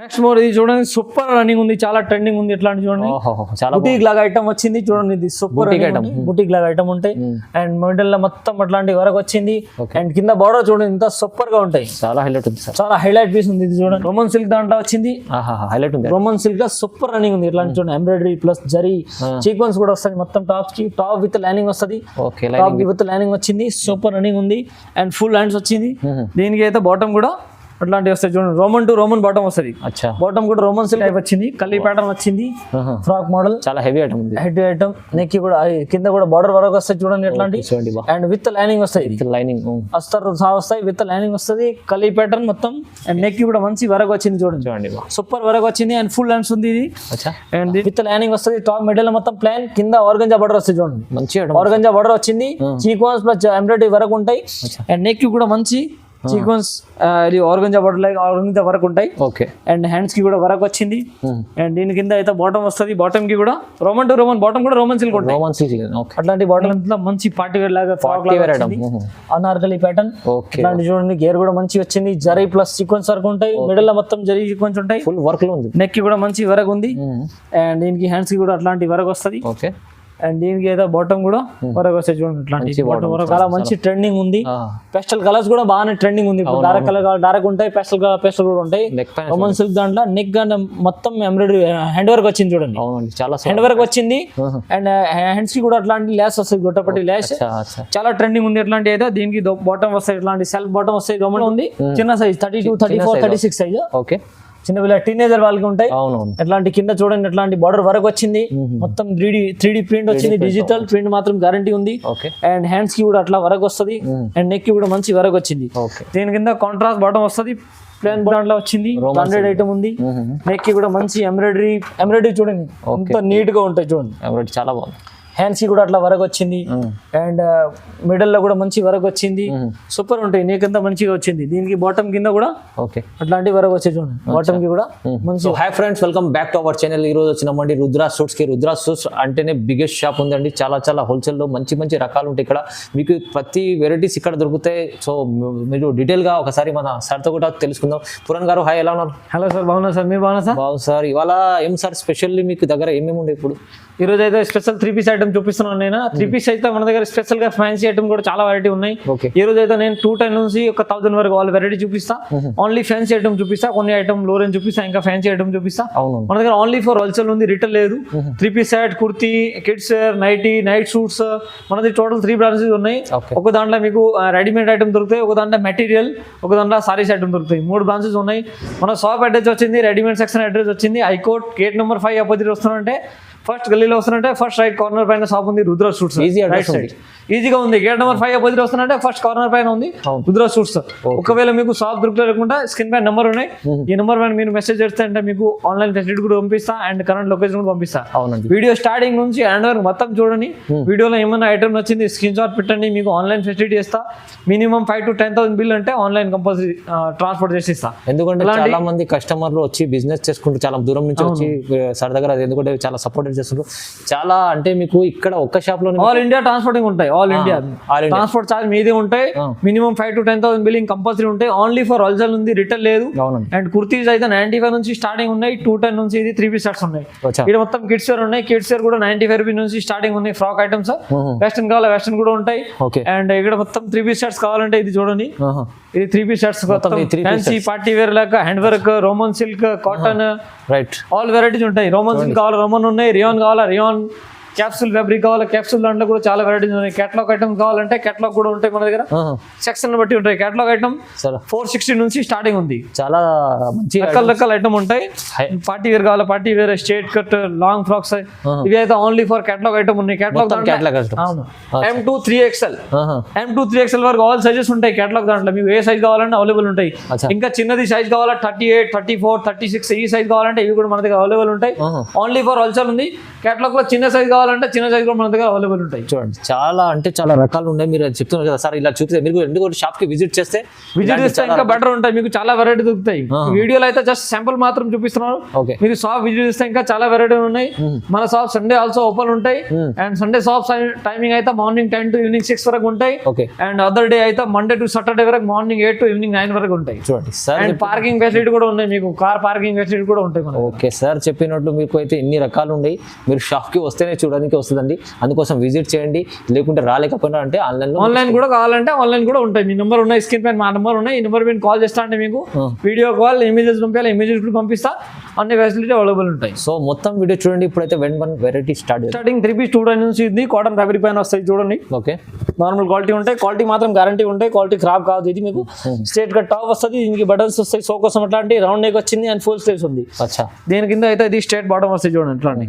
Next more ఇది చూడండి super running ఉంది చాలా ట్రెండింగ్ ఉంది ఎట్లాంటి చూడండి. చాలా బుటీక్ లాగా ఐటమ్ వచ్చింది చూడండి ఇది సూపర్ item. బుటీక్ లాగా ఐటమ్ ఉంటాయి. అండ్ మిడిల్లో మొత్తం అట్లాంటి వరకు వచ్చింది. అండ్ కింద బార్డర్ చూడండి ఇంత సూపర్గా ఉంటాయి. చాలా హైలైట్ ఉంది చాలా హైలైట్ పీస్ ఉంది ఇది చూడండి. రోమన్ సిల్క్ దాంట్లో వచ్చింది. హైలైట్ ఉంది. రోమన్ సిల్క్గా సూపర్ రన్నింగ్ ఉంది. ఇట్లాంటి చూడండి ఎంబ్రాయిడరీ ప్లస్ జరీ సీక్వెన్స్ కూడా వస్తుంది మొత్తం టాప్స్కి. టాప్ విత్ లైనింగ్ వస్తుంది. టాప్ విత్ లైనింగ్ వచ్చింది. సూపర్ రన్నింగ్ ఉంది. అండ్ ఫుల్ హ్యాండ్స్ వచ్చింది. దీనికి అయితే బాటమ్ కూడా అట్లాంటివి వస్తాయి చూడండి. రోమన్ టు రోమన్ బాటమ్ వస్తుంది. అచ్చా. బాటమ్ కూడా రోమన్ సిల్క్ టైప్ వచ్చింది. కలీ ప్యాటర్న్ వచ్చింది. ఫ్రాక్ మోడల్ చాలా హెవీ ఐటమ్ ఉంది. హెడ్ ఐటమ్ నెక్ కూడా కింద కూడా బార్డర్ వరకు వస్తాయి చూడండి ఎట్లాంటి అండ్ విత్ లైనింగ్ వస్తాయి ఇది లైనింగ్ అస్తర్ వస్తాయి. విత్ లైనింగ్ వస్తుంది. కలీ ప్యాటర్న్ మొత్తం. అండ్ నెక్ కూడా మంచి వరకు వచ్చింది చూడండి. చూడండి సూపర్ వరకు వచ్చింది. అండ్ ఫుల్ హ్యాండ్స్ ఉంది ఇది. అండ్ విత్ లైనింగ్ వస్తుంది. టాప్ మిడిల్ మొత్తం ప్లాన్ కింద ఆర్గంజా బార్డర్ వస్తుంది చూడండి. మంచి ఆర్గంజా బార్డర్ వచ్చింది. సీక్వెన్స్ ప్లస్ ఎంబ్రాయిడరీ వరకు ఉంటాయి. అండ్ నెక్ కూడా మంచి సీక్వెన్స్ ఇది ఆర్గంజా బార్డర్ లైక్ ఆర్గంజా వరకు ఉంటాయి. ఓకే. అండ్ హ్యాండ్స్కి కూడా వరకు వచ్చింది. అండ్ దీని కింద అయితే బాటమ్ వస్తుంది. బాటమ్కి కూడా రోమన్ టు రోమన్ బాటమ్ కూడా రోమన్ సిల్క్ ఉంటాయి. రోమన్ సిల్క్ అట్లాంటి బాటమ్ అంతా మంచి పార్టీ వేర్ లాగా ఫ్రాక్ లాగా. అనార్కలి ప్యాటర్న్ ఓకే ఇట్లాంటి చూడండి గేర్ కూడా మంచి వచ్చింది. జరీ ప్లస్ సీక్వెన్స్ వరకు ఉంటాయి. మిడిల్లో మొత్తం జరీ సీక్వెన్స్ ఉంటాయి. ఫుల్ వర్క్లో ఉంది. నెక్కి కూడా మంచి వరకు ఉంది. అండ్ దీనికి హ్యాండ్స్కి కూడా అట్లాంటి వరకు వస్తుంది. ఓకే అండ్ దీనికి అయితే బాటమ్ కూడా వరకు చూడండి ఇట్లాంటి బాటమ్ వరకు చాలా మంచి ట్రెండింగ్ ఉంది. పెస్టల్ కలర్స్ కూడా బాగానే ట్రెండింగ్ ఉంది. డార్క్ కలర్ డార్క్ ఉంటాయి పెస్టల్ కలర్ పెస్టల్ కూడా ఉంటాయి. రోమన్ సిల్క్ దాంట్లో నెక్ గానే మొత్తం ఎంబ్రాయిడరీ హ్యాండ్ వర్క్ వచ్చింది చూడండి. చాలా హ్యాండ్ వర్క్ వచ్చింది. అండ్ హ్యాండ్స్కి కూడా అట్లాంటి ల్యాస్ వస్తుంది గొట్టపట్టి ల్యాస్ అచ్చా చాలా ట్రెండింగ్ ఉంది ఎట్లాంటి అయితే. దీనికి బాటమ్ వస్తాయి ఇట్లాంటి సెల్ఫ్ బాటమ్ వస్తాయి రోమన్ ఉంది. చిన్న size thirty two thirty four thirty six size okay చిన్న పిల్ల టీనేజర్ వాళ్ళకి ఉంటాయి. అవునవును. ఎట్లాంటి కింద చూడండి ఎట్లాంటి బార్డర్ వరకు వచ్చింది. మొత్తం three D three D print వచ్చింది డిజిటల్ ప్రింట్ మాత్రం గ్యారంటీ ఉంది. అండ్ హ్యాండ్స్కి కూడా అట్లా వరకు వస్తుంది. అండ్ నెక్కి కూడా మంచి వరకు వచ్చింది. దీని కింద కాంట్రాస్ట్ బాటమ్ వస్తుంది. ప్లేన్ దాంట్లో వచ్చింది. హండ్రెడ్ ఐటమ్ ఉంది. నెక్కి కూడా మంచి ఎంబ్రాయిడరీ ఎంబ్రాయిడరీ చూడండి. ఎంత నీట్గా ఉంటాయి చూడండి. ఎంబ్రాయిడరీ చాలా బాగుంది. హ్యాండ్స్ కూడా అట్లా వరకు వచ్చింది. అండ్ మిడిల్లో కూడా మంచి వరకు వచ్చింది. సూపర్ ఉంటాయి. నీకంతా మంచిగా వచ్చింది. దీనికి బాటమ్ కింద కూడా ఓకే. అట్లాంటి వరకు వచ్చే చూడండి. బాటమ్కి కూడా మంచి so hi friends welcome back to our channel ఈ రోజు వచ్చినామండి రుద్రా సూట్స్కి. రుద్రా సూట్స్ అంటేనే బిగ్గెస్ట్ షాప్ ఉందండి. చాలా చాలా హోల్సేల్లో మంచి మంచి రకాలు ఉంటాయి ఇక్కడ. మీకు ప్రతి వెరైటీస్ ఇక్కడ దొరుకుతాయి. సో మీరు డీటెయిల్గా ఒకసారి మన సార్తో కూడా తెలుసుకుందాం. పురణ్ గారు హాయ్ ఎలా ఉన్నారు? హలో సార్ బాగున్నా సార్ మీరు బాగున్నా సార్ బాగుంది సార్ ఇవాళ ఏం సార్ స్పెషల్లీ మీకు దగ్గర ఏమేమి ఉండే ఇప్పుడు? ఈ రోజు అయితే స్పెషల్ త్రీ పీస్ ఐటమ్ చూపిస్తున్నాను నేను. త్రీ పీస్ అయితే మన దగ్గర స్పెషల్గా ఫ్యాన్సీ ఐటమ్ కూడా చాలా వెరైటీ ఉన్నాయి. ఈ రోజు అయితే నేను టూ టెన్ నుంచి ఒక థౌసండ్ వరకు వాళ్ళ వెరైటీ చూపిస్తా. ఓన్లీ ఫ్యాన్సీ ఐటమ్ చూపిస్తా. కొన్ని ఐటమ్లో రేంజ్ చూపిస్తా ఇంకా ఫ్యాన్సీ ఐటమ్ చూపిస్తా. మన దగ్గర ఓన్లీ ఫర్ హోల్సేల్ ఉంది రిటైల్ లేదు. Three piece set kurti kids nighty night suits మన దగ్గర టోటల్ త్రీ బ్రాంచెస్ ఉన్నాయి. ఒక దాంట్లో మీకు రెడీమేడ్ ఐటమ్ దొరుకుతాయి ఒక దాంట్లో మెటీరియల్ ఒక దాంట్లో సారీస్ ఐటమ్ దొరుకుతాయి. మూడు బ్రాంచెస్ ఉన్నాయి. మన షాప్ అడ్రస్ వచ్చింది రెడీమేడ్ సెక్షన్ అడ్రస్ వచ్చింది. High court gate number five opposite వస్తున్నారంటే ఫస్ట్ గల్లీలో వస్తున్నారంటే ఫస్ట్ రైట్ కార్నర్ పైన షాప్ ఉంది రుద్ర షూట్స్ రైట్ సైడ్ ఈజీగా ఉంది. గేట్ నెంబర్ ఫైవ్ అపోజిట్ వస్తున్నారంటే ఫస్ట్ కార్నర్ పైన ఉంది. రుద్ర షూట్స్ ఒకవేళ మీకు షాప్ దొరకలేకుండా స్క్రీన్ పైన నెంబర్ ఉన్నాయి. ఈ నెంబర్ పైన మీరు మెసేజ్ చేస్తే అంటే మీకు ఆన్లైన్ ఫెసిలిటీ కూడా పంపిస్తా అండ్ కరెంట్ లొకేషన్ కూడా పంపిస్తా. అవునండి. వీడియో స్టార్టింగ్ నుంచి ఎండ్ వరకు మొత్తం చూడండి. వీడియోలో ఏమైనా ఐటమ్ నచ్చింది స్క్రీన్ షాట్ పెట్టండి మీకు ఆన్లైన్ ఫెసిలిటీ ఇస్తా minimum five to ten thousand bill అంటే ఆన్లైన్ కంపల్సరీ ట్రాన్స్పోర్ట్ చేసి ఇస్తా. ఎందుకంటే చాలా మంది కస్టమర్లు వచ్చి బిజినెస్ చేసుకుంటూ చాలా దూరం నుంచి వచ్చి సార్ దగ్గర ఎందుకంటే చాలా సపోర్ట్ చేస్తుంటారు చాలా అంటే మీకు ఇక్కడ ఒక్క షాప్లోనే ఆల్ ఇండియా ట్రాన్స్పోర్టింగ్ ఉంటాయి. ఆల్ ఇండియా ట్రాన్స్పోర్ట్ చార్జ్ మీదే ఉంటాయి. Minimum five to ten thousand billing compulsory ఉంటాయి. ఓన్లీ ఫర్ హోల్సేల్ ఉంది రిటైల్ లేదు. అండ్ కుర్తీస్ అయితే నైన్టీ ఫైవ్ నుంచి స్టార్టింగ్ ఉన్నాయి. టూ టెన్ నుంచి ఇది త్రీ పీస్ షర్ట్స్ ఉన్నాయి. ఇక్కడ మొత్తం కిడ్స్ వేర్ ఉన్నాయి. కిడ్స్ వేర్ కూడా నైన్టీ ఫైవ్ రూపీస్ నుంచి స్టార్టింగ్ ఉన్నాయి. ఫ్రాక్ ఐటమ్స్ వెస్టర్న్ కావాలి? వెస్టర్న్ కూడా ఉంటాయి. అండ్ ఇక్కడ మొత్తం త్రీ పీస్ షర్ట్స్ కావాలంటే ఇది చూడండి. ఇది three piece shirts fancy party wear లాగా hand work Roman silk cotton right all varieties ఉంటాయి. రోమన్ సిల్క్ కావాలా? రోమన్ ఉన్నాయి. రియాన్ కావాలా రియాన్ క్యాప్సూల్ ఫ్యాబ్రిక్ కావాలా? క్యాప్సూల్ దాంట్లో కూడా చాలా వెరైటీస్ ఉన్నాయి. కేటలాగ్ ఐటమ్ కావాలంటే కేటలాగ్ కూడా ఉంటాయి మన దగ్గర. సెక్షన్ బట్టి ఉంటాయి. కేటలాగ్ ఐటమ్ ఫోర్ సిక్స్టీ నుంచి స్టార్టింగ్ ఉంది. చాలా మంచి రకాల రకాల ఐటమ్ ఉంటాయి. పార్టీ వేర్ కావాలా? Party wear straight cut long frocks ఇవి అయితే ఓన్లీ ఫర్ కేటలాగ్ ఐటమ్ ఉన్నాయి. కేటలాగ్. అవును. M two three XL. M two three XL వరకు ఆల్ సైజెస్ ఉంటాయి కేటలాగ్ దాంట్లో. మీకు ఏ సైజ్ కావాలంటే అవైలబుల్ ఉంటాయి. ఇంకా చిన్నది సైజ్ కావాలా? Thirty eight thirty four thirty six ఈ సైజ్ కావాలంటే ఇవి కూడా మన దగ్గర అవైలబుల్ ఉంటాయి. ఓన్లీ ఫర్ హోల్సేల్ ఉంది. కేటలాగ్లో చిన్న సైజ్ కావాలంటే కావాలంటే చిన్న సైజ్ కూడా మన దగ్గర అవైలబుల్ ఉంటాయి. చూడండి చాలా అంటే చాలా రకాలు ఉన్నాయి. మీరు చెప్తున్నారు కదా సార్ ఇలా చూపిస్తే మీరు ఎందుకు షాప్కి విజిట్ చేస్తే విజిట్ చేస్తే ఇంకా బెటర్ ఉంటాయి. మీకు చాలా వెరైటీ దొరుకుతాయి. వీడియోలో అయితే జస్ట్ శాంపుల్ మాత్రం చూపిస్తున్నారు. ఓకే. మీరు షాప్ విజిట్ చేస్తే ఇంకా చాలా వెరైటీ ఉన్నాయి. మన షాప్ సండే ఆల్సో ఓపెన్ ఉంటాయి. అండ్ సండే షాప్ టైమింగ్ అయితే morning ten to evening six వరకు ఉంటాయి. ఓకే. అండ్ అదర్ డే అయితే మండే టు సాటర్డే వరకు morning eight to evening nine వరకు ఉంటాయి. చూడండి సార్ అండ్ పార్కింగ్ ఫెసిలిటీ కూడా ఉన్నాయి మీకు. కార్ పార్కింగ్ ఫెసిలిటీ కూడా ఉంటాయి మనకు. ఓకే సార్ చెప్పినట్లు మీకు అయితే ఇన్ని రకాలు ఉన్నాయి. మీరు షాప్కి వస్తేనే చూడడానికి వస్తుందండి. అందుకోసం విజిట్ చేయండి. లేకుంటే రాలేకపోయినా అంటే ఆన్లైన్లో ఆన్లైన్ కూడా కావాలంటే ఆన్లైన్ కూడా ఉంటాయి. మీ నెంబర్ ఉన్నాయి స్క్రీన్ పైన మా నెంబర్ ఉన్నాయి. ఈ నెంబర్ మీద కాల్ చేస్తా అంటే మీకు వీడియో కాల్ ఇమేజెస్ పంపించాలి ఇమేజెస్ కూడా పంపిస్తా. అన్ని ఫెసిలిటీ అవైలబుల్ ఉంటాయి. సో మొత్తం వీడియో చూడండి. ఇప్పుడైతే one one variety start starting three piece two నుంచి ఇది. కాటన్ ఫ్యాబ్రిక్ పైన వస్తాయి చూడండి. ఓకే నార్మల్ క్వాలిటీ ఉంటాయి. క్వాలిటీ మాత్రం గ్యారంటీ ఉంటాయి. క్వాలిటీ ఖరాబ్ కాదు ఇది మీకు స్ట్రేట్ కట్ టాప్ వస్తుంది. దీనికి బటన్స్ వస్తాయి. సో కోసం అట్లాంటి రౌండ్ నెక్ వచ్చింది అండ్ ఫుల్ స్లీవ్స్ ఉంది. దీని కింద అయితే ఇది స్ట్రేట్ బాటమ్ వస్తాయి చూడండి. అట్లాంటి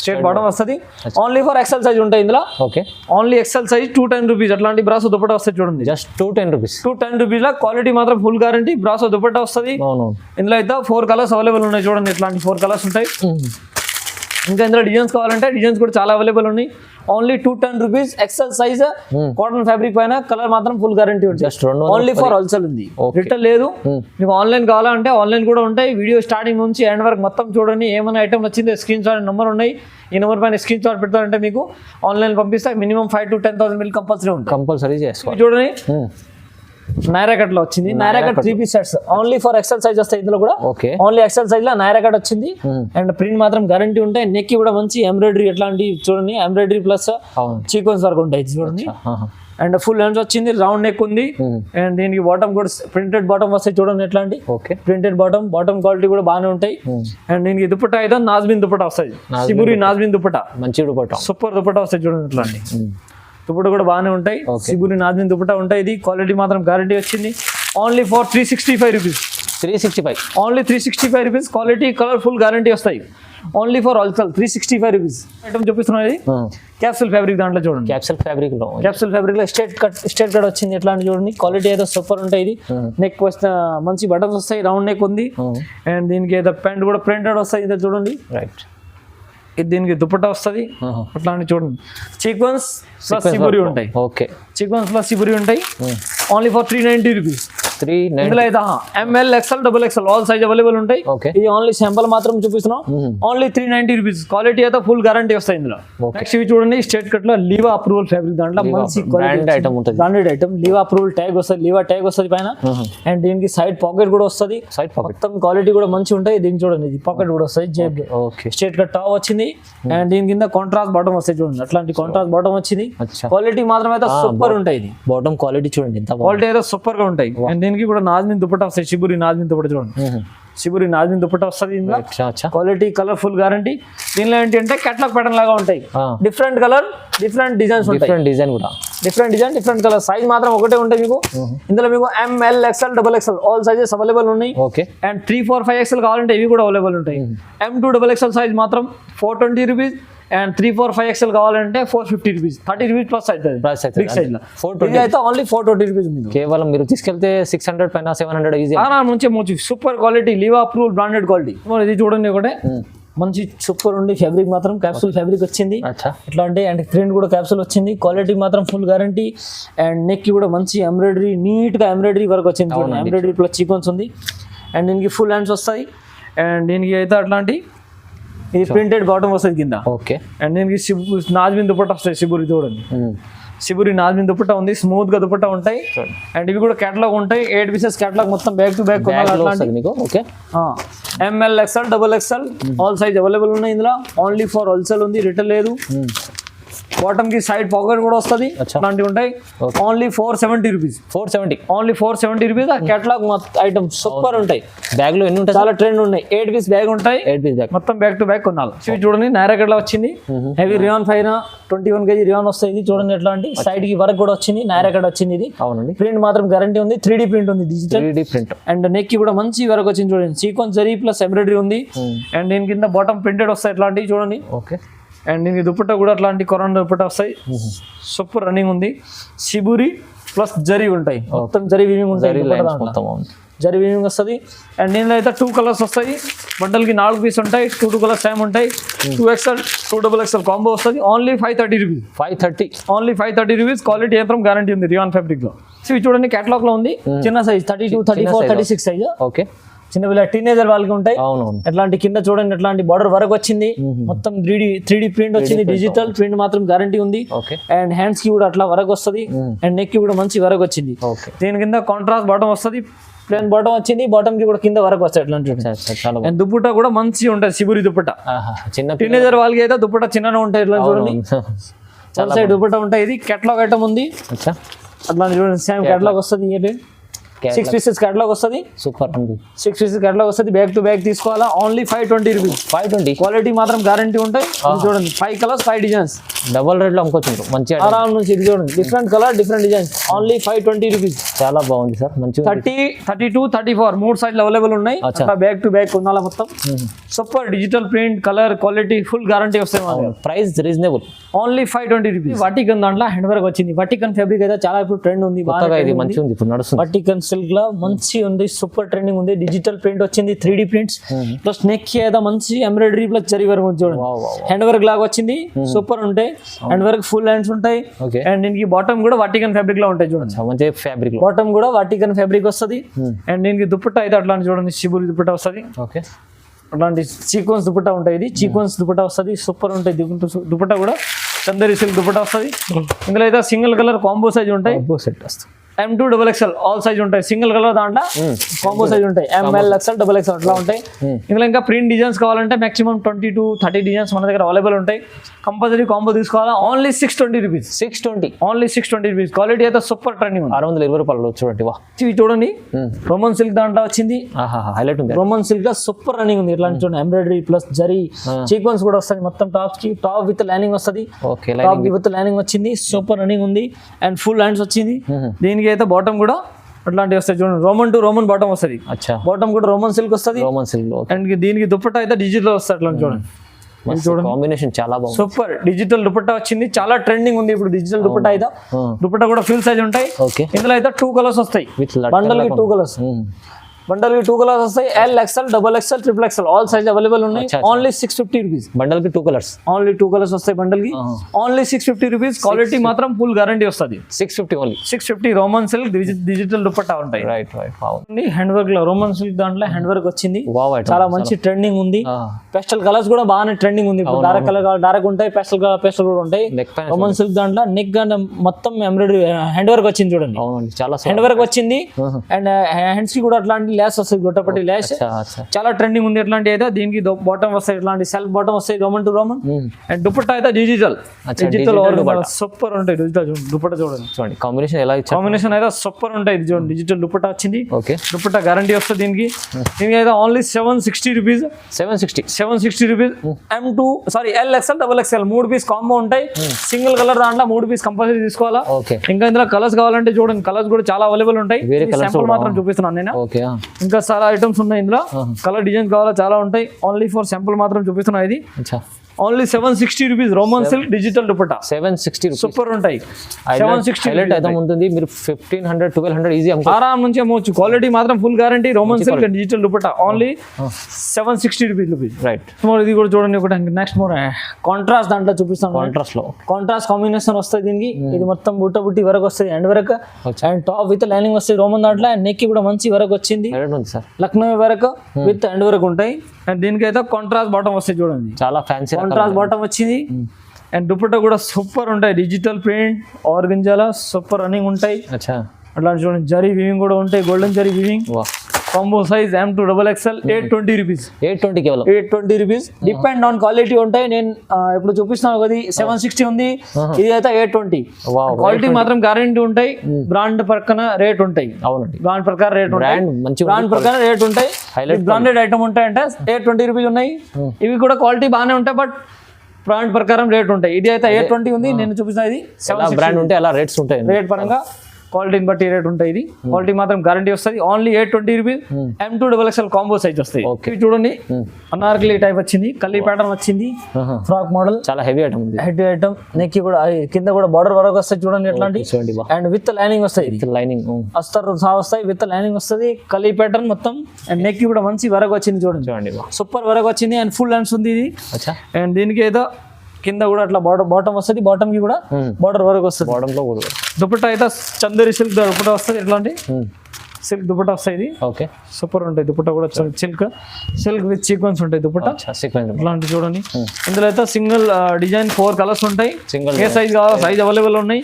స్ట్రేట్ బాటమ్ వస్తుంది. ఓన్లీ ఫర్ ఎక్సెల్ సైజ్ ఉంటాయి ఇందులో. Okay only XL size two ten rupees అట్లాంటి బ్రాసో దుపట్టా వస్తాయి చూడండి. Just two ten rupees two ten rupees లా క్వాలిటీ మాత్రం ఫుల్ గ్యారంటీ బ్రాసో దుపట్టా వస్తుంది. ఇందులో అయితే ఫోర్ కలర్స్ అవైలబుల్ ఉన్నాయి చూడండి. ఇట్లాంటి ఫోర్ కలర్స్ ఉంటాయి. ఇంకా ఇందులో డిజైన్స్ కావాలంటే డిజైన్స్ కూడా చాలా అవైలబుల్ ఉన్నాయి. Only two ten rupees XL size cotton fabric పైన కలర్ మాత్రం ఫుల్ గ్యారంటీ ఉంటుంది. జస్ట్ రెండు వందల ఓన్లీ ఫర్ హోల్సేల్ ఉంది. రిటర్న్ లేదు. మీకు ఆన్లైన్ కావాలంటే ఆన్లైన్ కూడా ఉంటాయి. వీడియో స్టార్టింగ్ నుంచి ఎండ్ వరకు మొత్తం చూడండి. ఏమైనా ఐటమ్ వచ్చింది స్క్రీన్ షాట్ నెంబర్ ఉన్నాయి. ఈ నెంబర్ పైన స్క్రీన్ షాట్ పెడతారంటే మీకు ఆన్లైన్ పంపిస్తే. Minimum five to ten thousand bill compulsory ఉంటుంది. కంపల్సరీ ఇవి చూడండి. నైరా కట్లో వచ్చింది. Naira cut three piece sets only for XL size వస్తాయి ఇందులో కూడా. ఓకే ఓన్లీ ఎక్సెల్ సైజ్లో నైరా కట్ వచ్చింది. అండ్ ప్రింట్ మాత్రం గ్యారంటీ ఉంటాయి. నెక్ కూడా మంచి ఎంబ్రాయిడరీ ఎట్లాంటి చూడండి. ఎంబ్రాయిడరీ ప్లస్ చీకోన్స్ వరకు ఉంటాయి చూడండి. అండ్ ఫుల్ హ్యాండ్స్ వచ్చింది. రౌండ్ నెక్ ఉంది. అండ్ దీనికి బాటమ్ కూడా ప్రింటెడ్ బాటమ్ వస్తాయి చూడండి ఎట్లాంటి. Okay printed bottom bottom quality కూడా బాగానే ఉంటాయి. అండ్ దీనికి దుపట్టా అయితే నాజ్మిన్ దుపట్టా వస్తాయి. సిబురి నాజ్మిన్ దుపట్టా. మంచి దుపట్టం. సూపర్ దుపట్టా వస్తాయి చూడండి ఇట్లాంటి దుపట్టా కూడా బాగానే ఉంటాయి. సిబురి నాజ్మిన్ దుపట్టా ఉంటాయి. ఇది క్వాలిటీ మాత్రం గ్యారంటీ వచ్చింది. Only for three sixty five rupees three sixty five only three sixty five rupees quality colour full guarantee వస్తాయి only for alkyl three sixty five rupees item చూపిస్తున్నది క్యాప్సూల్ ఫ్యాబ్రిక్ దాంట్లో చూడండి. క్యాప్సల్ ఫ్యాబ్రిక్లో. Capsule ఫ్యాబ్రిక్లో straight cut straight cut వచ్చింది. ఎట్లా అని చూడండి. క్వాలిటీ అయితే సూపర్ ఉంటాయి ఇది. నెక్ వస్తే మంచి బటన్స్ వస్తాయి. రౌండ్ నెక్ ఉంది. అండ్ దీనికి ఏదో ప్యాంట్ కూడా ప్రింటెడ్ వస్తాయి. ఇదే చూడండి. రైట్ దీనికి దుపట్టా వస్తుంది. అట్లాంటి చూడండి. సీక్వెన్స్ ప్లస్ సిబురి ఉంటాయి. ఓకే సీక్వెన్స్ ప్లస్ సిబురి ఉంటాయి. Only for three ninety rupees three nine ఇందులో అయితే M L XL double XL all size available ఉంటాయి. ఓన్లీ శాంపుల్ మాత్రం చూపిస్తున్నాం. Only three ninety rupees quality అయితే ఫుల్ గ్యారంటీ వస్తాయి ఇందులో. Okay. నెక్స్ట్ ఇవి చూడండి స్టేట్ కట్లో లీవా అప్రూవల్ ఫ్యాబ్రిక్ దాంట్లో మంచి బ్రాండ్ ఐటమ్ ఉంటుంది. Branded item Liva approval tag వస్తుంది లీవా ట్యాగ్ వస్తుంది పైన. అండ్ దీనికి సైడ్ పాకెట్ కూడా వస్తుంది. సైడ్ మొత్తం క్వాలిటీ కూడా మంచి ఉంటాయి. దీనికి చూడండి ఇది పాకెట్ కూడా వస్తుంది జేబ్ కట్ టాప్ వచ్చింది. అండ్ దీని కింద కాంట్రాస్ట్ బాటమ్ వస్తాయి చూడండి. అట్లాంటి కాంట్రాస్ట్ బాటమ్ వచ్చింది. క్వాలిటీ మాత్రం అయితే సూపర్ ఉంటాయి ఇది. బాటమ్ క్వాలిటీ చూడండి క్వాలిటీ అయితే సూపర్గా ఉంటాయి అండ్ దీనికి కూడా నాజ్మిన్ దుపట్టా వస్తాయి. శిబురి నాజ్మిన్ దుపట్టా చూడండి. శిబురి నాజ్మిన్ దుపట్టా వస్తుంది క్వాలిటీ కలర్ఫుల్ గ్యారంటీ దీనిలో ఏంటి అంటే కేటలాగ్ ప్యాటర్న్ లాగా ఉంటాయి. Different colour different designs different design కూడా. Different design different colour size మాత్రం ఒకటే ఉంటాయి మీకు. ఇందులో మీకు M L XL double XL all sizes available ఉన్నాయి. Okay and three four five XL కావాలంటే ఇవి కూడా అవైలబుల్ ఉంటాయి. M two double XL size మాత్రం four twenty rupees and three four five XL కావాలంటే four fifty rupees thirty rupees plus అవుతుంది. అవుతుంది. Big సైజ్లో Four ఇది అయితే ఓన్లీ ఫోర్ ట్వంటీ రూపీస్ ఉంది. కేవలం మీరు తీసుకెళ్తే సిక్స్ హండ్రెడ్ పైన సెవెన్ హండ్రెడ్ ఈజీ మంచి మంచి. Super quality Liva approval branded quality ఇది చూడండి ఒకటే. మంచి సూపర్ ఉండి ఫ్యాబ్రిక్ మాత్రం క్యాప్సూల్ ఫ్యాబ్రిక్ వచ్చింది. ఎట్లా అంటే అండ్ ప్రింట్ కూడా క్యాప్సూల్ వచ్చింది. క్వాలిటీ మాత్రం ఫుల్ గ్యారంటీ అండ్ నెక్ కూడా మంచి ఎంబ్రాయిడరీ నీట్గా ఎంబ్రాయిడరీ వర్క్ వచ్చింది. ఎంబ్రాయిడరీ ప్లస్ చీకోన్స్ ఉంది. అండ్ దీనికి ఫుల్ హ్యాండ్స్ వస్తాయి. అండ్ దీనికి అయితే అట్లాంటి ఇది ప్రింటెడ్ బాటమ్ వస్తుంది కింద. ఓకే అండ్ దీనికి నాజ్మిన్ దుపట్టా వస్తాయి శిబురి చూడండి. శిబురి నాజ్మిన్ దుపట్టా ఉంది స్మూత్గా దుపట్టా ఉంటాయి. అండ్ ఇవి కూడా కేటలాగ్ ఉంటాయి. ఎయిట్ పీసెస్ కేటలాగ్ మొత్తం బ్యాక్ టు బ్యాక్ మీకు. Okay M L XL double XL all size available ఉన్నాయి ఇందులో. ఓన్లీ ఫర్ హోల్సేల్ ఉంది రిటైల్ లేదు. బాటమ్కి సైడ్ పాకెట్ కూడా వస్తుంది. అలాంటివి ఉంటాయి. Only four seventy rupees four seventy only four seventy rupees ఆ కేటలాగ్ ఐటమ్ సూపర్ ఉంటాయి. బ్యాగ్లో ఎన్ని ఉంటాయి చాలా ట్రెండ్ ఉన్నాయి. ఎయిట్ పీస్ బ్యాగ్ ఉంటాయి. ఎయిట్ పీస్ బ్యాగ్ మొత్తం బ్యాక్ టు బ్యాక్ కొనాలి. ఇవి చూడండి నారాగడ్ల వచ్చింది. హెవీ రియాన్ పైన ట్వంటీ వన్ కేజీ రియాన్ వస్తాయి. చూడండి ఎట్లా అంటే సైడ్కి వరకు కూడా వచ్చింది. నారాగడ్ వచ్చింది ఇది. అవునండి. ప్రింట్ మాత్రం గ్యారంటీ ఉంది. త్రీ ప్రింట్ ఉంది digital three D print and నెక్కి కూడా మంచి వరకు వచ్చింది చూడండి. సీక్వెన్స్ జరీ ప్లస్ ఎంబ్రాయిడరీ ఉంది. అండ్ దీని కింద బాటమ్ ప్రింటెడ్ వస్తాయి ఇట్లాంటివి చూడండి. ఓకే. అండ్ దీనికి దుపట్టా కూడా అట్లాంటి కొరన్ దుపట్టా వస్తాయి. సూపర్ రన్నింగ్ ఉంది. శిబురి ప్లస్ జరీ ఉంటాయి. మొత్తం జరీ వీవింగ్ ఉంటాయి జరీ వీవింగ్ వస్తుంది. అండ్ దీనిలో అయితే టూ కలర్స్ వస్తాయి. బండల్కి నాలుగు పీస్ ఉంటాయి. టూ టూ కలర్స్ టైం ఉంటాయి. Two XL two double XL combo వస్తుంది. Only five thirty rupees five thirty only five thirty rupees quality ఏమాత్రం గ్యారంటీ ఉంది. రియాన్ ఫ్యాబ్రిక్లో. సో చూడండి కేటలాగ్లో ఉంది. చిన్న size thirty two thirty four. Thirty six size okay. చిన్న పిల్లల టీనేజర్ వాళ్ళకి ఉంటాయి. ఎట్లాంటి కింద చూడండి ఎట్లాంటి బార్డర్ వర్క్ వచ్చింది. మొత్తం three D three D print వచ్చింది. డిజిటల్ ప్రింట్ మాత్రం గ్యారంటీ ఉంది. అండ్ హ్యాండ్స్కి కూడా అట్లా వరకు వస్తుంది. అండ్ నెక్కి కూడా మంచి వరకు వచ్చింది. దీని కింద కాంట్రాస్ట్ బాటం వస్తుంది. ప్లేన్ బాటం వచ్చింది. బాటం కి కూడా కింద వరకు వస్తాయి చాలా అండ్ దుప్పట కూడా మంచి ఉంటుంది శిబురి దుప్పట. చిన్న టీనేజర్ వాళ్ళకి అయితే దుప్పట చిన్నగా ఉంటాయి. ఇట్లా చూడండి. వన్ సైడ్ దుప్పట ఉంటాయి. ఇది కెట్లాగ్ ఐటమ్ ఉంది. అట్లా చూడండి సేమ్ కెట్లాగ్ వస్తుంది. సిక్స్ పీసెస్ కెట్లాగ్ వస్తుంది? సూపర్ ఉంది. సిక్స్ పీసెస్ కెట్లాగ్ వస్తుంది. బ్యాక్ టు బ్యాక్ తీసుకోవాలా? Only five twenty rupees five twenty quality మాత్రం గ్యారంటీ ఉంటాయి. చూడండి. Five colours five designs double రేట్లో అమ్ముకోవచ్చు మంచిగా ఆరామ్ నుంచి ఇది చూడండి. Different colour different designs only five twenty rupees చాలా బాగుంది సార్. మంచిగా thirty thirty two thirty four మూడు సైడ్లు అవైలబుల్ ఉన్నాయి. బ్యాక్ టు బ్యాక్ ఉండాలి మొత్తం. Super digital print colour quality full guarantee వస్తాయి price reasonable only five twenty rupees Vatican దాంట్లో హ్యాండ్ వర్క్ వచ్చింది. వటికన్ ఫ్యాబ్రిక్ అయితే చాలా ఇప్పుడు ట్రెండ్ ఉంది ఇది ఉంది. ఇప్పుడు నడుస్తుంది. వటికన్ సిల్క్లో మంచి ఉంది సూపర్ ట్రెండింగ్ ఉంది. డిజిటల్ ప్రింట్ వచ్చింది three D prints plus neck ఏదో మంచి ఎంబ్రాయిడరీ ప్లస్ జరీ వర్క్ చూడండి. హ్యాండ్ వర్క్ లాగా వచ్చింది సూపర్ ఉంటాయి. హ్యాండ్ వర్క్ ఫుల్ హ్యాండ్స్ ఉంటాయి. అండ్ దీనికి బాటమ్ కూడా వాటికన్ ఫ్యాబ్రిక్లో ఉంటాయి చూడండి. మంచి ఫ్యాబ్రిక్ బాటమ్ కూడా వాటికన్ ఫ్యాబ్రిక్ వస్తుంది. అండ్ దీనికి దుప్పట్ట అయితే అట్లాంటి చూడండి శిబురి దుప్పట్ట వస్తుంది. ఓకే. అట్లాంటి సీక్వెన్స్ దుపట్ట ఉంటాయి. ఇది సీక్వెన్స్ దుపట్ట వస్తుంది. సూపర్ ఉంటాయి. దుపట్ట కూడా. చందరి సిల్క్ దుపట్ట వస్తుంది. ఇందులో అయితే సింగిల్ కలర్ కాంబో సైజ్ ఉంటాయి. సెట్ వస్తుంది. M two double XL all size ఉంటాయి. సింగిల్ కలర్ దాంట్లో కాంబో సైజ్ ఉంటాయి. M L XL double XL అట్లా ఉంటాయి. ఇందులో ఇంకా ప్రింట్ డిజైన్స్ కావాలంటే maximum twenty to thirty designs మన దగ్గర అవైలబుల్ ఉంటాయి. కంపల్సరీ కాంబో తీసుకోవాలా? Only six twenty rupees six twenty only six twenty rupees quality అయితే సూపర్ ట్రెండింగ్ ఉంది. ఆరు వందల ఇరవై రూపాయలు చూడండి వా. ఇవి చూడండి. రోమన్ సిల్క్ దాంట్లో వచ్చింది. హైలైట్ ఉంది. రోమన్ సిల్క్గా సూపర్ రన్నింగ్ ఉంది. ఇట్లా చూడండి ఎంబ్రాయిడరీ ప్లస్ జరీ సీక్వెన్స్ కూడా వస్తుంది మొత్తం టాప్స్కి. టాప్ విత్ లైనింగ్ వస్తుంది. టాప్ విత్ లైనింగ్ వచ్చింది. సూపర్ రన్నింగ్ ఉంది. అండ్ ఫుల్ హ్యాండ్స్ వచ్చింది. దీనికి అయితే బాటమ్ కూడా అట్లాంటివి వస్తాయి చూడండి. రోమన్ టు రోమన్ బాటమ్ వస్తుంది. అచ్చా. బాటమ్ కూడా రోమన్ సిల్క్ వస్తుంది. రోమన్ సిల్క్ అండ్ దీనికి దుప్పట్ట అయితే డిజిటల్ వస్తుంది అట్లా చూడండి. కాంబినేషన్ చాలా బాగుంది. సూపర్ డిజిటల్ దుపట్టా వచ్చింది. చాలా ట్రెండింగ్ ఉంది ఇప్పుడు డిజిటల్ దుపట్టా అయితే. ఆ. దుపట్టా కూడా ఫుల్ సైజ్ ఉంటాయి. ఇందులో అయితే టూ కలర్స్ వస్తాయి. బండల్కి టూ కలర్స్ బండల్కి టూ కలర్స్ వస్తాయి. L XL double XL triple XL all size available ఉన్నాయి. Only six fifty rupees బండల్కి two colours only two colours వస్తాయి బండల్కి. Only six fifty rupees quality మాత్రం ఫుల్ గ్యారంటీ వస్తుంది. Six fifty only six fifty Roman silk digital dupatta ఉంటాయి. Right right hand వర్క్లో Roman silk దాంట్లో hand work వచ్చింది చాలా మంచి trending ఉంది. పెస్టల్ కలర్స్ కూడా బాగానే ట్రెండింగ్ ఉంది. డార్క్ కలర్ డార్క్ ఉంటాయి పెస్టల్ పెస్టల్ కూడా ఉంటాయి. రోమన్ సిల్క్ దాంట్లో నెక్ మొత్తం ఎంబ్రాయిడరీ హ్యాండ్ వర్క్ వచ్చింది చూడండి. చాలా హ్యాండ్ వర్క్ వచ్చింది. అండ్ హ్యాండ్స్కి కూడా అట్లాంటి ల్యాస్ వస్తుంది గొట్టపట్టి ల్యాస్. చాలా ట్రెండింగ్ ఉంది ఎట్లాంటి అయితే. దీనికి బాటమ్ వస్తాయి ఇట్లాంటి సెల్ఫ్ బాటమ్ వస్తాయి Roman to Roman and dupatta అయితే డిజిటల్ డిజిటల్ సూపర్ ఉంటాయి డిజిటల్ దుపట్టా చూడండి. చూడండి కాంబినేషన్ ఎలా కాంబినేషన్ అయితే సూపర్ ఉంటాయి ఇది చూడండి డిజిటల్ దుపట్టా వచ్చింది. ఓకే దుపట్టా గ్యారంటీ వస్తుంది దీనికి. దీనికి అయితే only seven sixty rupees seven sixty seven sixty rupees M two sorry L XL double XL మూడు పీస్ కాంబో ఉంటాయి. సింగిల్ కలర్ దాంట్లో మూడు పీస్ కంపల్సరీ తీసుకోవాలా? ఓకే ఇంకా ఇందులో కలర్స్ కావాలంటే చూడండి కలర్స్ కూడా చాలా అవైలబుల్ ఉంటాయి. కూడా మాత్రం చూపిస్తున్నాను నేను. ఓకే ఇంకా చాలా ఐటమ్స్ ఉన్నాయి ఇందులో. కలర్ డిజైన్స్ కావాలా? చాలా ఉంటాయి. ఓన్లీ ఫర్ శాంపుల్ మాత్రం చూపిస్తున్నా ఇది. Only seven sixty rupees Roman silk digital dupatta seven sixty super ఉంటాయి. సెవెన్ సిక్స్టీ హైలైట్ అయితే ఉంటుంది. మీరు fifteen hundred twelve hundred easy ఆరామ్ నుంచి అమ్మవచ్చు క్వాలిటీ మాత్రం full guarantee Roman silk digital dupatta only seven sixty rupees rupees right more ఇది కూడా చూడండి ఒకటి నెక్స్ట్ మోర్ కాంట్రాస్ట్ దాంట్లో చూపిస్తాను. కాంట్రాస్ట్లో. కాంట్రాస్ట్ కాంబినేషన్ వస్తుంది దీనికి. ఇది మొత్తం బుట్ట బుట్టి వరకు వస్తుంది ఎండ్ వరకు. అండ్ టాప్ విత్ లైనింగ్ వస్తుంది రోమన్ దాంట్లో. అండ్ నెక్ కూడా మంచి వరకు వచ్చింది. సార్ లక్నో వరకు విత్ ఎండ్ వరకు ఉంటాయి. అండ్ దీనికి అయితే కాంట్రాస్ట్ బాటమ్ వస్తాయి చూడండి. చాలా ఫ్యాన్సీ కాంట్రాస్ట్ బాటమ్ వచ్చింది. అండ్ దుపట్టా కూడా సూపర్ ఉంటాయి. డిజిటల్ ప్రింట్ ఆర్గంజాల సూపర్ రన్నింగ్ ఉంటాయి. అట్లాంటి చూడండి జరీ వివింగ్ కూడా ఉంటాయి. Golden zari weaving combo size M to double XL eight twenty rupees eight twenty కేవలం. Eight twenty rupees depend on quality ఉంటాయి. నేను ఇప్పుడు చూపిస్తున్నాను కదా సెవెన్ సిక్స్టీ ఉంది. ఇది అయితే ఎయిట్ ట్వంటీ క్వాలిటీ మాత్రం గ్యారంటీ ఉంటాయి. బ్రాండ్ పక్కన రేట్ ఉంటాయి. అవునండి. బ్రాండ్ ప్రకారం రేట్ ఉంటాయి. బ్రాండ్ మంచి బ్రాండ్ ప్రకారం రేట్ ఉంటాయి. బ్రాండెడ్ ఐటమ్ ఉంటాయి అంటే ఎయిట్ ట్వంటీ రూపీస్ ఉన్నాయి. ఇవి కూడా క్వాలిటీ బాగానే ఉంటాయి బట్ బ్రాండ్ ప్రకారం రేట్ ఉంటాయి. ఇది అయితే ఎయిట్ ట్వంటీ ఉంది. నేను చూపిస్తున్నా ఇది ఎలా బ్రాండ్ ఉంటే అలా రేట్స్ ఉంటాయి. రేట్ పరంగా క్వాలిటీని బట్టి రేట్ ఉంటాయి ఇది? క్వాలిటీ మాత్రం గ్యారంటీ వస్తుంది. Only eight twenty rupees M to double XL combo size వస్తాయి. చూడండి. అనార్కలి టైప్ వచ్చింది. కల్లీ ప్యాటర్న్ వచ్చింది. ఫ్రాక్ మోడల్ చాలా హెవీ ఐటమ్ ఉంది. హెడ్ ఐటమ్ నెక్ కూడా కింద కూడా బార్డర్ వరకు వస్తాయి చూడండి ఎట్లాంటి. అండ్ విత్ లైనింగ్ వస్తాయి ఇది. లైనింగ్ అస్తర్ వస్తాయి. విత్ లైనింగ్ వస్తుంది. కలీ ప్యాటర్న్ మొత్తం. అండ్ నెక్ కూడా మంచి వరకు వచ్చింది చూడండి. చూడండి సూపర్ వరకు వచ్చింది. అండ్ ఫుల్ హ్యాండ్స్ ఉంది ఇది. అండ్ దీనికి ఏదో కింద కూడా అట్లా బాటమ్ బాటమ్ వస్తుంది బాటమ్కి కూడా బార్డర్ వరకు వస్తుంది. బాడమ్లో కూడా. దుపట్టా అయితే చందేరి సిల్క్ దుపట్టా వస్తుంది ఎట్లాంటి? Hmm. సిల్క్ దుపట్టా వస్తాయి ఓకే సూపర్ ఉంటాయి దుపట్టా కూడా సిల్క్ సిల్క్ విత్ సీక్వెన్స్ ఉంటాయి దుపట్టా. సీక్వెన్స్ ఇట్లాంటి చూడండి. ఇందులో అయితే సింగిల్ డిజైన్ ఫోర్ కలర్స్ ఉంటాయి. సింగిల్ ఏ సైజ్ కావాలో సైజ్ అవైలబుల్ ఉన్నాయి.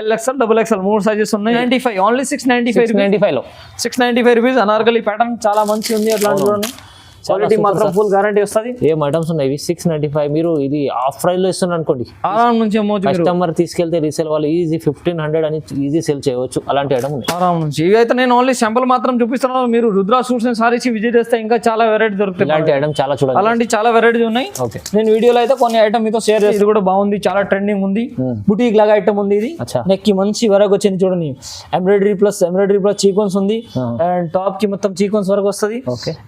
ఎల్ ఎక్స్ఎల్ డబుల్ ఎక్స్ఎల్ మూడు సైజెస్ ఉన్నాయి. Ninety five only six ninety five ninety ఫైవ్లో. Six ninety five rupees anarkali pattern చాలా మంచి ఉంది అట్లా చూడండి. క్వాలిటీ మాత్రం ఫుల్ గ్యారంటీ వస్తుంది. ఏం ఐటమ్స్ ఉన్నాయి. ఇవి సిక్స్ నైన్టీ ఫైవ్ మీరు ఇది ఆఫ్ ప్రైస్లో ఇస్తున్నారు అనుకోండి. ఆరామ్ నుంచి కస్టమర్ తీసుకెళ్తే రీసేల్ వాళ్ళు ఈజీ ఫిఫ్టీన్ హండ్రెడ్ అని ఈజీ సేల్ చేయవచ్చు. అలాంటి ఐటమ్ ఉన్నాయి. ఆరామ్ నుంచి. ఇవి అయితే నేను ఓన్లీ శాంపుల్ మాత్రం చూపిస్తున్నాను. మీరు రుద్రా సూట్స్ సారీస్ విజిట్ చేస్తే ఇంకా చాలా వెరైటీ దొరుకుతాయి. ఇలాంటి ఐటమ్ చాలా చూడండి అలాంటి చాలా వెరైటీస్ ఉన్నాయి. నేను వీడియోలో అయితే కొన్ని ఐటమ్ మీతో షేర్ చేసి ఇది కూడా బాగుంది. చాలా ట్రెండింగ్ ఉంది. బుటీక్ లాగా ఐటమ్ ఉంది ఇది. అచ్చా. నెక్కి మంచి వరకు వచ్చింది చూడండి. ఎంబ్రాయిడరీ ప్లస్ ఎంబ్రాయిడరీ ప్లస్ చీకోన్స్ ఉంది. అండ్ టాప్కి మొత్తం చీకోన్స్ వరకు వస్తుంది.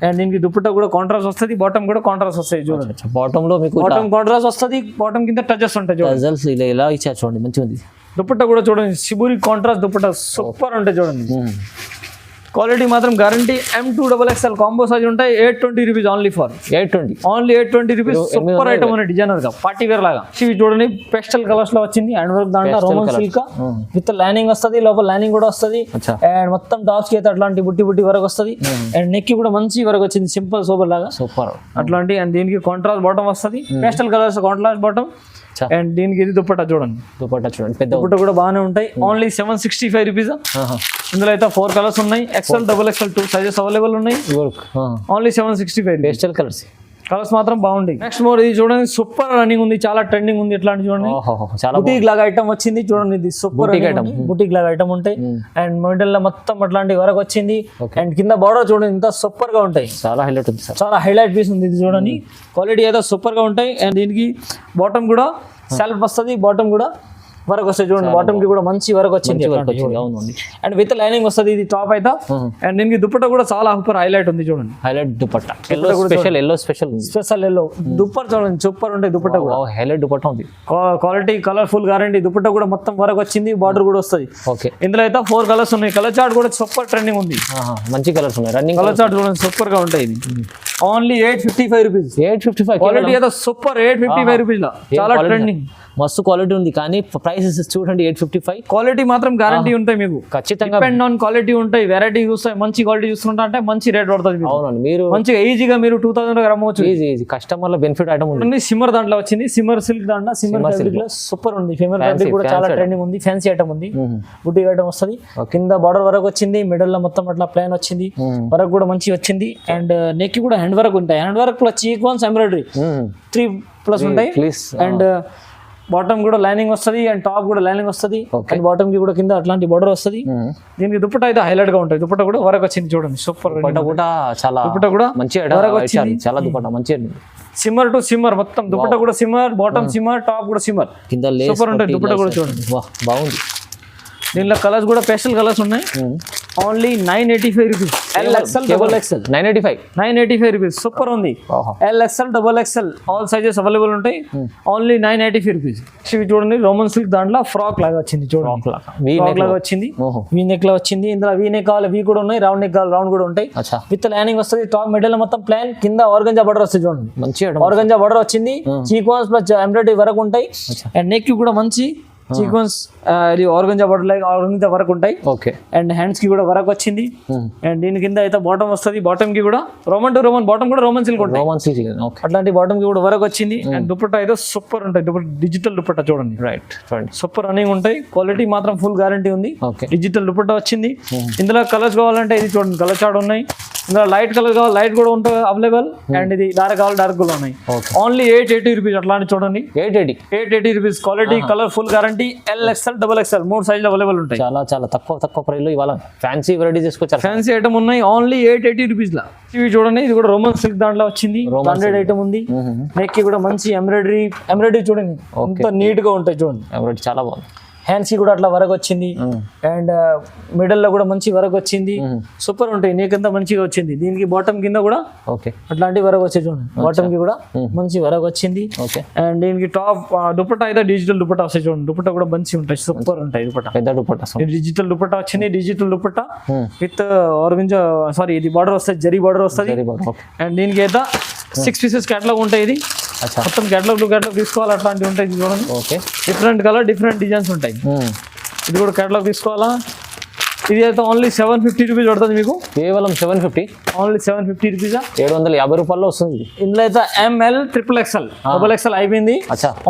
అండ్ దీనికి దుప్పట్టా కూడా కాంట్రాస్ట్ వస్తుంది బాటమ్ కూడా కాంట్రాస్ట్ వస్తాయి చూడండి. బాటమ్లో మీకు బాటమ్ కాంట్రాస్ట్ వస్తుంది బాటమ్ కింద టచెస్ ఉంటాయి చూడండి. ఇలా ఇలా ఇచ్చారు చూడండి మంచిగా ఉంది దుప్పట్టా కూడా చూడండి శిబురి కాంట్రాస్ట్ దుప్పట్టా సూపర్ ఉంటాయి చూడండి. క్వాలిటీ మాత్రం guarantee M to double XL combo size ఉంటాయి. Eight twenty rupees only for eight twenty only eight twenty rupees super item అనే డిజైనర్గా పార్టీ వేర్ లాగా. ఇవి చూడండి పెస్టల్ కలర్స్లో వచ్చింది హ్యాండ్ వర్క్ దాంట్లో రోమన్ సిల్క్ విత్ లైనింగ్ వస్తుంది లోపల లైనింగ్ కూడా వస్తుంది. అండ్ మొత్తం టాప్స్కి అయితే అట్లాంటి బుట్టి బుట్టి వరకు వస్తుంది. అండ్ నెక్ కూడా మంచి వరకు వచ్చింది సింపుల్ సూపర్ లాగా. సూపర్ అట్లాంటి అండ్ దీనికి కాంట్రాస్ట్ బాటమ్ వస్తుంది. పేస్టల్ కలర్స్ కాంట్రాస్ట్ బాటమ్ అచ్చా అండ్ దీనికి ఇది దుప్పట్టా చూడండి. దుపట్టా చూడండి. పెద్ద దుప్పట్టా కూడా బాగానే ఉంటాయి. Only seven sixty five rupees ఇందులో అయితే ఫోర్ కలర్స్ ఉన్నాయి. XL double XL two sizes available ఉన్నాయి. Only seven sixty five pastel colours colours మాత్రం బాగుంటాయి నెక్స్ట్ మోర్ ఇది చూడండి సూపర్ రన్నింగ్ ఉంది చాలా ట్రెండింగ్ ఉంది ఇట్లాంటి చూడండి. చాలా బుటీక్ లాగా ఐటమ్ వచ్చింది చూడండి ఇది సూపర్ item. బుటీక్ లాగా ఐటమ్ ఉంటాయి. అండ్ మిడిల్లో మొత్తం అట్లాంటి వరకు వచ్చింది. అండ్ కింద బార్డర్ చూడండి ఇంత సూపర్గా ఉంటాయి. చాలా హైలైట్ ఉంది చాలా హైలైట్ పీస్ ఉంది ఇది చూడండి. క్వాలిటీ అయితే సూపర్గా ఉంటాయి. అండ్ దీనికి బాటమ్ కూడా సెల్ఫ్ వస్తుంది బాటమ్ కూడా వరకు వస్తాయి చూడండి బాటమ్కి కూడా మంచి వరకు వచ్చింది అవునండి. అండ్ విత్ లైనింగ్ వస్తుంది ఇది టాప్ అయితే. అండ్ దీనికి దుప్పట కూడా చాలా సూపర్ హైలైట్ ఉంది చూడండి. Highlight dupatta yellow special yellow special special yellow dupatta చూడండి సూపర్ ఉంటాయి దుప్పట కూడా. హైలైట్ దుపట్టా ఉంది. క్వాలిటీ కలర్ఫుల్ గ్యారంటీ దుప్పట కూడా మొత్తం వరకు వచ్చింది బార్డర్ కూడా వస్తుంది. ఓకే ఇందులో అయితే ఫోర్ కలర్స్ ఉన్నాయి. కలర్ చార్ట్ కూడా సూపర్ ట్రెండింగ్ ఉంది. మంచి కలర్స్ ఉన్నాయి. రన్నింగ్ కలర్ చార్ట్ చూడండి సూపర్గా ఉంటాయి ఇది. Only eight fifty five rupees eight fifty five quality అయితే సూపర్ ఎయిట్ ఫిఫ్టీ ఫైవ్ రూపీస్లో. చాలా ట్రెండింగ్ మస్తు క్వాలిటీ ఉంది. కానీ ప్రైసెస్ చూడండి ఎయిట్ ఫిఫ్టీ ఫైవ్ క్వాలిటీ మాత్రం గ్యారంటీ ఉంటాయి మీకు. ఖచ్చితంగా డిపెండ్ ఆన్ క్వాలిటీ ఉంటాయి వెరైటీ చూస్తాయి మంచి క్వాలిటీ చూసుకుంటా అంటే మంచి రేట్ పడుతుంది. అవునండి మీరు మంచిగా ఈజీగా మీరు టూ థౌసండ్ అమ్మవచ్చు ఈజీ ఈజీ కస్టమర్ల బెనిఫిట్ ఐటమ్ చూడండి సిమ్మర్ దాంట్లో వచ్చింది. సిమ్మర్ సిల్క్ దాంట్లో సిమ్మర్ ఫ్యాబ్రిక్లో సూపర్ ఉంది. ఫిమర్ ఫ్యాబ్రిక్ కూడా చాలా ట్రెండింగ్ ఉంది. ఫ్యాన్సీ ఐటమ్ ఉంది. బుట్టి ఐటమ్ వస్తుంది. కింద బార్డర్ వరకు వచ్చింది. మిడిల్లో మొత్తం అట్లా ప్లాన్ వచ్చింది. వరకు కూడా మంచి వచ్చింది. అండ్ నెక్ కూడా హ్యాండ్ వర్క్ ఉంటాయి. హ్యాండ్ వర్క్ ప్లస్ చీక్ వన్స్ ఎంబ్రాయిడరీ త్రీ ప్లస్ ఉంటాయి. ప్లీజ్ అండ్ బాటమ్ కూడా లైనింగ్ వస్తుంది అండ్ టాప్ కూడా లైనింగ్ వస్తుంది. అండ్ బాటమ్కి కూడా కింద అట్లాంటి బార్డర్ వస్తుంది. దీనికి దుప్పట అయితే హైలైట్గా ఉంటాయి. దుప్పట కూడా వరకు వచ్చింది చూడండి. సూపర్ కూడా చాలా దుప్పట కూడా మంచి వరకు ఇచ్చారు చాలా దుపట్టా మంచి సిమ్మర్ టు సిమ్మర్ మొత్తం దుప్పట కూడా సిమ్మర్ బాటమ్ సిమ్మర్ టాప్ కూడా సిమ్మర్ కింద సూపర్ ఉంటాయి దుప్పట కూడా చూడండి. బాగుంది. దీనిలో కలర్స్ కూడా పేస్టల్ కలర్స్ ఉన్నాయి. Only nine eighty five rupees L XL double XL nine eighty five nine eighty five rupees super ఉంది. L XL double XL all sizes available ఉంటాయి. Only nine eighty five rupees ఇవి చూడండి Roman silk దాంట్లో frock లాగా వచ్చింది చూడండి. We frock లాగా వచ్చింది. వీ నెక్లో వచ్చింది. ఇందులో వీ నెక్ కావాలి వీ కూడా ఉన్నాయి. రౌండ్ నెక్ కావాలి రౌండ్ కూడా ఉంటాయి. విత్ లైనింగ్ వస్తుంది. టాప్ మిడిల్ మొత్తం ప్లాన్ కింద ఆర్గంజా బటర్ వస్తుంది చూడండి. మంచి ఆర్గంజా బటర్ వచ్చింది. చీక్వాన్స్ ప్లస్ ఎంబ్రాయిడరీ వరకు ఉంటాయి. అండ్ నెక్ కూడా మంచి చీక్వెన్స్ ఇది ఆర్గంజా బటర్ లైక్ ఆర్గంజా వరకు ఉంటాయి. ఓకే. అండ్ హ్యాండ్స్కి కూడా వరకు వచ్చింది. అండ్ దీని కింద అయితే బాటమ్ వస్తుంది. బాటమ్కి కూడా రోమన్ టు రోమన్ బాటమ్ కూడా Roman silk Roman silk okay. అట్లాంటి బాటమ్కి కూడా వరకు వచ్చింది. అండ్ దుపట్టా అయితే సూపర్ ఉంటాయి. డిజిటల్ దుపట్టా చూడండి. రైట్ చూడండి సూపర్ రన్నింగ్ ఉంటాయి. క్వాలిటీ మాత్రం ఫుల్ గ్యారంటీ ఉంది. డిజిటల్ దుపట్టా వచ్చింది. ఇందులో కలర్స్ కావాలంటే ఇది చూడండి. కలర్ చార్ట్ ఉన్నాయి. ఇందులో లైట్ కలర్ కావాలి లైట్ కూడా ఉంటుంది అవైలబుల్ అండ్ ఇది డార్క్ కావాలి డార్క్ కూడా ఉన్నాయి. ఓన్లీ ఎయిట్ ఎయిటీ రూపీస్ అట్లాంటి చూడండి. Eight eighty eight eighty rupees quality colour full guarantee L XL double XL మూడు సైజులు అవైలబుల్ ఉంటాయి. చాలా చాలా తక్కువ తక్కువ ప్రైస్లో ఇవాళ ఫ్యాన్సీ వెరైటీ తీసుకొచ్చారు. ఫ్యాన్సీ ఐటమ్ ఉన్నాయి ఓన్లీ ఎయిట్ ఎయిటీ రూపీస్ లా. ఇవి చూడండి ఇది కూడా రోమన్ సిల్క్ దాంట్లో వచ్చింది. హండ్రెడ్ ఐటమ్ ఉంది. నెక్ కూడా మంచి ఎంబ్రాయిడరీ ఎంబ్రాయిడరీ చూడండి ఎంత నీట్గా ఉంటాయి చూడండి. ఎంబ్రాయిడరీ చాలా బాగుంది. హ్యాండ్స్కి కూడా అట్లా వరకు వచ్చింది. అండ్ మిడిల్లో కూడా మంచి వరకు వచ్చింది. సూపర్ ఉంటాయి. నీకంతా మంచిగా వచ్చింది. దీనికి బాటమ్ కింద కూడా ఓకే. అట్లాంటి వరకు వచ్చేది చూడండి. బాటమ్కి కూడా మంచి వరకు వచ్చింది. ఓకే. అండ్ దీనికి టాప్ దుపట్టా అయితే డిజిటల్ దుపట్టా వస్తాయి చూడండి. దుపట్టా కూడా మంచి ఉంటాయి. సూపర్ ఉంటాయి దుపట్టా. పెద్ద దుపట్టా డిజిటల్ దుపట్టా వచ్చింది. Digital dupatta. With orange sari ఇది బార్డర్ వస్తుంది. జరీ బార్డర్ వస్తుంది. అండ్ దీనికి అయితే సిక్స్ పీసెస్ క్యాటలాగ్ ఉంటాయి ఇది. మొత్తం టు క్యాటలాగ్ తీసుకోవాలి అట్లాంటివి ఉంటాయి చూడండి. Okay. Different colour different designs ఉంటాయి. ఇది కూడా క్యాటలాగ్ తీసుకోవాలా? ఇది అయితే ఓన్లీ సెవెన్ ఫిఫ్టీ రూపీస్ పడుతుంది మీకు. కేవలం seven fifty only seven fifty రూపీసా ఏడు వందల యాభై రూపాయల్లో వస్తుంది. ఇందులో అయితే M L triple XL double XL అయిపోయింది.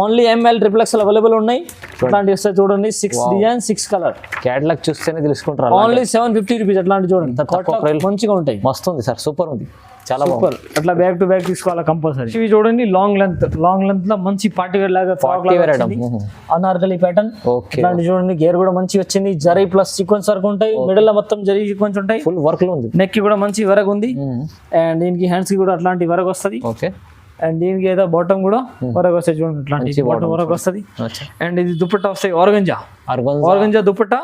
Only M L triple XL available ఉన్నాయి. అట్లాంటివి వస్తాయి చూడండి. Six design six colour catalogue చూస్తేనే తెలుసుకుంటారు. ఓన్లీ సెవెన్ ఫిఫ్టీ రూపీస్ అట్లాంటి చూడండి. మంచిగా ఉంటాయి. మస్తు ఉంది సార్ సూపర్ ఉంది. చాలా బాగుంది. సూపర్ అట్లా బ్యాక్ టు బ్యాక్ తీసుకోవాలి కంపల్సరీ ఇవి చూడండి లాంగ్ లెంత్ లాంగ్ లెంత్లో మంచి పార్టీ వేర్ లాగా. వచ్చింది. Mhm. అనార్కలి ప్యాటర్న్ ఓకే ఇట్లాంటి చూడండి గేర్ కూడా మంచి వచ్చింది. జరీ ప్లస్ సీక్వెన్స్ వరకు ఉంటాయి. మిడిల్లో మొత్తం జరీ సీక్వెన్స్ ఉంటాయి. ఫుల్ వర్క్లో ఉంది. నెక్కి కూడా మంచి వరకు ఉంది. అండ్ దీనికి హ్యాండ్స్కి కూడా అట్లాంటి వరకు వస్తుంది. ఓకే అండ్ దీనికి ఏదో బాటమ్ కూడా వరకు వస్తాయి చూడండి ఇట్లాంటి బాటమ్ వరకు వస్తుంది. అండ్ ఇది దుపట్టా వస్తాయి ఆర్గంజా ఆర్గంజా దుపట్టా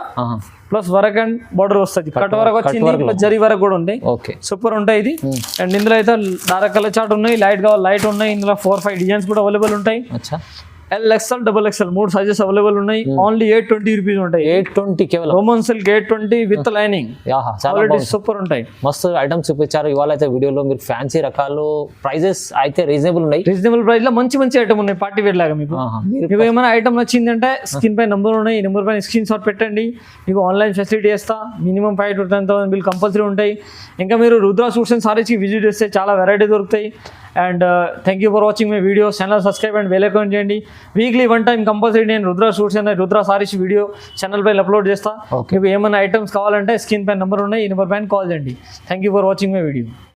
ప్లస్ వరకు అండ్ బార్డర్ వస్తుంది. కట్ వరకు వచ్చింది ప్లస్ జరీ వరకు కూడా ఉంటాయి. ఓకే. సూపర్ ఉంటాయి ఇది. అండ్ ఇందులో అయితే డార్క్ కలర్ చార్ట్ ఉన్నాయి లైట్ కావాలి లైట్ ఉన్నాయి. ఇందులో ఫోర్ ఫైవ్ డిజైన్స్ కూడా అవైలబుల్ ఉంటాయి. ఎల్ ఎక్స్ఎల్ డబుల్ ఎక్స్ఎల్ మూడు సైజెస్ అవైలబుల్ ఉన్నాయి. ఓన్లీ ఎయిట్ ట్వంటీ రూపీస్ ఉంటాయి. ఎయిట్ ట్వంటీ కేవలం. Roman silk eight twenty with lining quality super ఉంటాయి. మస్తు ఐటమ్స్ చూపించారు. ఇవాళ అయితే వీడియోలో మీరు ఫ్యాన్సీ రకాలు ప్రైజెస్ అయితే రీజనబుల్ ఉన్నాయి. రీజనబుల్ ప్రైస్లో మంచి మంచి ఐటమ్ ఉన్నాయి. పార్టీ వేర్ లాగా మీకు. మీకు ఏమైనా ఐటమ్ నచ్చిందంటే స్క్రీన్ పై నెంబర్ ఉన్నాయి. ఈ నెంబర్ పైన స్క్రీన్ షాట్ పెట్టండి. మీకు ఆన్లైన్ ఫెసిలిటీ ఇస్తా. Minimum five to ten thousand bill compulsory ఉంటాయి. ఇంకా మీరు రుద్రా సూట్స్ అండ్ సారీస్కి విజిట్ చేస్తే చాలా వెరైటీ దొరుకుతాయి. And thank you for watching my video channel subscribe and bell account చేయండి. వీక్లీ వన్ టైం కంపల్సరీ నేను Rudra suits and Rudra saris video channel పైన అప్లోడ్ చేస్తా. మీకు ఏమైనా ఐటమ్స్ కావాలంటే స్క్రీన్ పైన నెంబర్ ఉన్నాయి ఈ నెంబర్ పైన కాల్ చేయండి. Thank you for watching my video